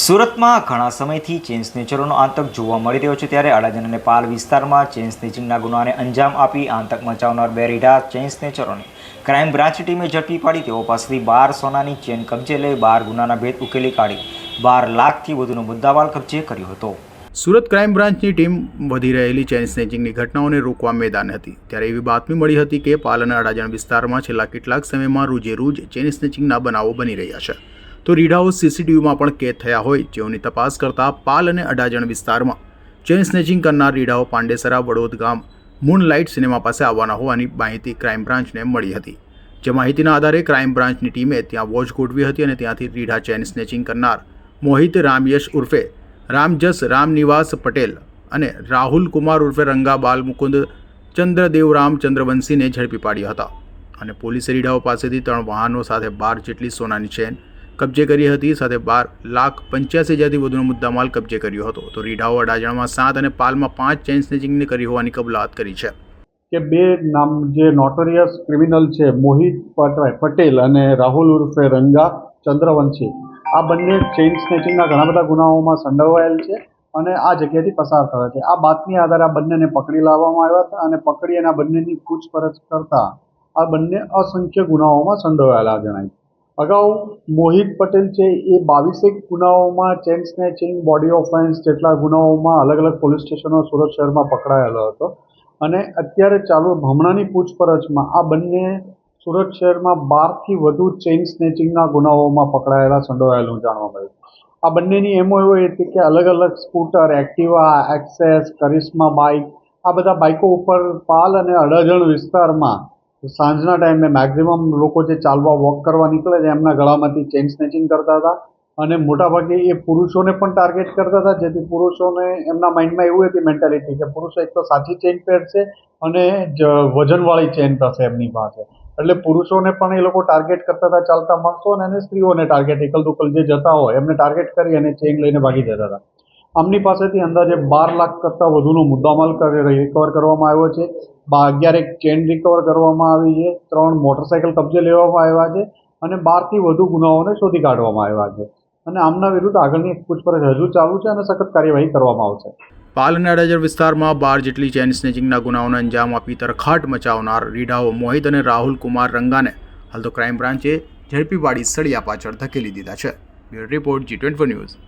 સુરતમાં ઘણા સમયથી ચેન સ્નેચરોનો આતંક જોવા મળી રહ્યો છે ત્યારે અડાજણ અને પાલ વિસ્તારમાં ચેન સ્નેચિંગના ગુનાને અંજામ આપી આતંક મચાવનાર બે રીઢા ચેન સ્નેચરોને ક્રાઇમ બ્રાન્ચ ટીમે ઝડપી પાડી. તેઓ પાસેથી બાર સોનાની ચેન કબજે લઈ બાર ગુનાના ભેદ ઉકેલી કાઢી. બાર લાખથી વધુનો મુદ્દાવાલ કબજે કર્યો હતો. સુરત ક્રાઇમ બ્રાન્ચની ટીમ વધી રહેલી ચેન સ્નેચિંગની ઘટનાઓને રોકવા મેદાન હતી. ત્યારે એવી બાતમી મળી હતી કે પાલ અને અડાજણ વિસ્તારમાં છેલ્લા કેટલાક સમયમાં રોજે રોજ ચેન સ્નેચિંગના બનાવો બની રહ્યા છે. તો રીઢાઓ સીસીટીવીમાં પણ કેદ થયા હોય. જેઓની તપાસ કરતા પાલ અને અડાજણ વિસ્તારમાં ચેન સ્નેચિંગ કરનાર રીઢાઓ પાંડેસરા વડોદ ગામ મૂનલાઇટ સિનેમા પાસે આવવાના હોવાની માહિતી ક્રાઇમ બ્રાન્ચને મળી હતી. જે માહિતીના આધારે ક્રાઇમ બ્રાન્ચની ટીમે ત્યાં વોચ ગોઠવી હતી અને ત્યાંથી રીઢા ચેન સ્નેચિંગ કરનાર મોહિત રામયશ ઉર્ફે રામજસ રામનિવાસ પટેલ અને રાહુલ કુમાર ઉર્ફે રંગા બાલ મુકુંદ ચંદ્રદેવ રામ ચંદ્રવંશીને ઝડપી પાડ્યા હતા. અને પોલીસે રીઢાઓ પાસેથી ત્રણ વાહનો સાથે બાર જેટલી સોનાની ચેન કબજે કરી હતી. સાથે બાર લાખ પંચ્યાસી હજારથી વધુનો મુદ્દામાલ કબજે કર્યો હતો. તો રીઢાઓ અડાજણમાં સાત અને પાલમાં પાંચ ચેઇન સ્નેચિંગની કરી હોવાની કબૂલાત કરી છે. કે બે નામ જે નોટોરિયસ ક્રિમિનલ છે, મોહિત પટરાય પટેલ અને રાહુલ ઉર્ફે રંગા ચંદ્રવંશી, આ બંને ચેઇન સ્નેચિંગના ઘણા બધા ગુનાઓમાં સંડોવાયેલ છે અને આ જગ્યાથી પસાર થયા છે. આ બાતમી આધારે આ બંનેને પકડી લાવવામાં આવ્યા હતા અને પકડી અને આ બંનેની પૂછપરછ કરતા આ બંને અસંખ્ય ગુનાઓમાં સંડોવાયેલા જણાય અગાઉ મોહિત પટેલ છે, એ બાવીસેક ગુનાઓમાં ચેન સ્નેચિંગ, બોડી ઓફેન્સ જેટલા ગુનાઓમાં અલગ અલગ પોલીસ સ્ટેશનો સુરત શહેરમાં પકડાયેલો હતો. અને અત્યારે ચાલુ હમણાંની પૂછપરછમાં આ બંને સુરત શહેરમાં બારથી વધુ ચેઇન સ્નેચિંગના ગુનાઓમાં પકડાયેલા સંડોવાયેલું જાણવા મળ્યું. આ બંનેની એમો એવો હતી કે અલગ અલગ scooter, Activa, Access, Karizma bike, આ બધા બાઇકો ઉપર પાલ અને અડાજણ વિસ્તારમાં સાંજના ટાઈમે મેક્ઝિમમ લોકો જે ચાલવા વોક કરવા નીકળે છે, એમના ગળામાંથી ચેઇન સ્નેચિંગ કરતા હતા અને મોટાભાગે એ પુરુષોને પણ ટાર્ગેટ કરતા હતા, જેથી પુરુષોને એમના માઇન્ડમાં એવું હતી મેન્ટાલિટી કે પુરુષો એક તો સાચી ચેઇન પહેરશે અને જ વજનવાળી ચેઇન થશે એમની પાસે. એટલે પુરુષોને પણ એ લોકો ટાર્ગેટ કરતા હતા ચાલતા માણસો અને સ્ત્રીઓને ટાર્ગેટ એકલ દુકલ જે જતા હોય એમને ટાર્ગેટ કરી અને ચેઇન લઈને ભાગી જતા હતા. આમની પાસેથી અંદાજે બાર લાખ કરતાં વધુનો મુદ્દામાલ રિકવર કરવામાં આવ્યો છે. અગિયારેક ચેન રિકવર કરવામાં આવી છે. ત્રણ મોટરસાઇકલ કબજે લેવામાં આવ્યા છે અને બારથી વધુ ગુનાઓને શોધી કાઢવામાં આવ્યા છે. અને આમના વિરુદ્ધ આગળની પૂછપરછ હજુ ચાલુ છે અને સખત કાર્યવાહી કરવામાં આવશે. પાલ અને અડાજર વિસ્તારમાં બાર જેટલી ચેન સ્નેચિંગના ગુનાઓને અંજામ આપી તરખાટ મચાવનાર રીઢાઓ મોહિત અને રાહુલ કુમાર રંગાને હાલ તો ક્રાઇમ બ્રાન્ચે ઝડપી પાડી સળિયા પાછળ ધકેલી દીધા છે. Bureau report G twenty news.